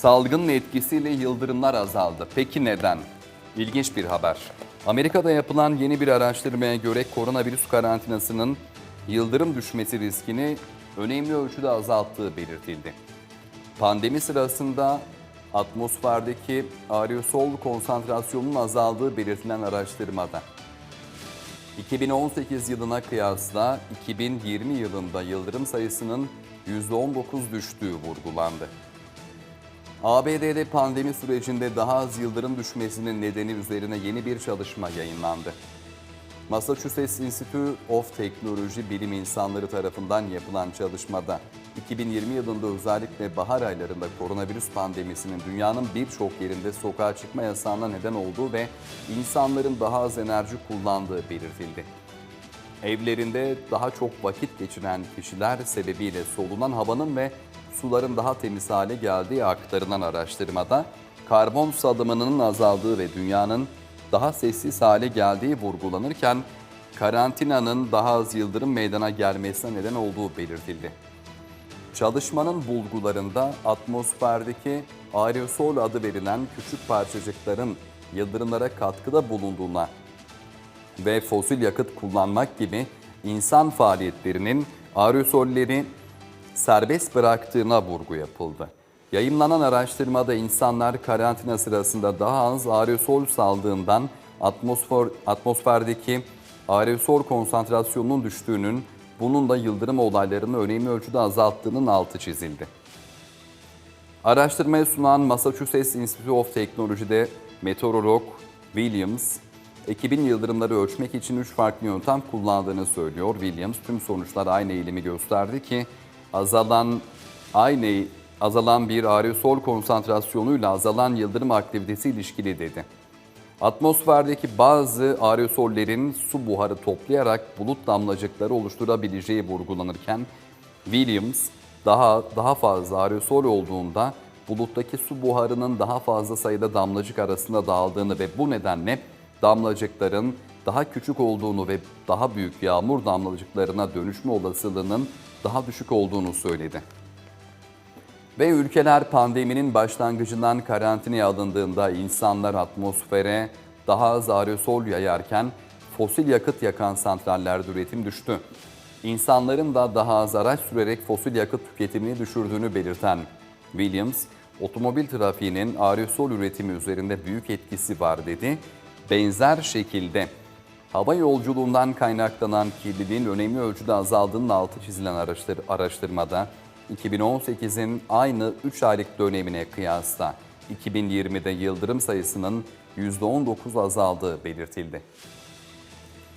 Salgının etkisiyle yıldırımlar azaldı. Peki neden? İlginç bir haber. Amerika'da yapılan yeni bir araştırmaya göre koronavirüs karantinasının yıldırım düşmesi riskini önemli ölçüde azalttığı belirtildi. Pandemi sırasında atmosferdeki aerosol konsantrasyonunun azaldığı belirtilen araştırmada 2018 yılına kıyasla 2020 yılında yıldırım sayısının %19 düştüğü vurgulandı. ABD'de pandemi sürecinde daha az yıldırım düşmesinin nedeni üzerine yeni bir çalışma yayınlandı. Massachusetts Institute of Technology bilim insanları tarafından yapılan çalışmada 2020 yılında özellikle bahar aylarında koronavirüs pandemisinin dünyanın birçok yerinde sokağa çıkma yasağına neden olduğu ve insanların daha az enerji kullandığı belirtildi. Evlerinde daha çok vakit geçiren kişiler sebebiyle solunan havanın ve suların daha temiz hale geldiği aktarılan araştırmada karbon salımının azaldığı ve dünyanın daha sessiz hale geldiği vurgulanırken karantinanın daha az yıldırım meydana gelmesine neden olduğu belirtildi. Çalışmanın bulgularında atmosferdeki aerosol adı verilen küçük parçacıkların yıldırımlara katkıda bulunduğuna ve fosil yakıt kullanmak gibi insan faaliyetlerinin aerosolleri serbest bıraktığına vurgu yapıldı. Yayımlanan araştırmada insanlar karantina sırasında daha az aerosol saldığından atmosfer, atmosferdeki aerosol konsantrasyonunun düştüğünün bunun da yıldırım olaylarını önemli ölçüde azalttığının altı çizildi. Araştırmayı sunan Massachusetts Institute of Technology'de meteorolog Williams, ekibin yıldırımları ölçmek için üç farklı yöntem kullandığını söylüyor. Williams tüm sonuçlar aynı eğilimi gösterdi ki azalan aynı azalan bir aerosol konsantrasyonuyla azalan yıldırım aktivitesi ilişkili dedi. Atmosferdeki bazı aerosollerin su buharı toplayarak bulut damlacıkları oluşturabileceği vurgulanırken Williams daha daha fazla aerosol olduğunda buluttaki su buharının daha fazla sayıda damlacık arasında dağıldığını ve bu nedenle damlacıkların daha küçük olduğunu ve daha büyük yağmur damlacıklarına dönüşme olasılığının daha düşük olduğunu söyledi. Ve ülkeler pandeminin başlangıcından karantinaya alındığında insanlar atmosfere daha az aerosol yayarken fosil yakıt yakan santrallerde üretim düştü. İnsanların da daha az araç sürerek fosil yakıt tüketimini düşürdüğünü belirten Williams, otomobil trafiğinin aerosol üretimi üzerinde büyük etkisi var dedi. Benzer şekilde hava yolculuğundan kaynaklanan kirliliğin önemli ölçüde azaldığının altı çizilen araştır, araştırmada 2018'in aynı 3 aylık dönemine kıyasla 2020'de yıldırım sayısının %19 azaldığı belirtildi.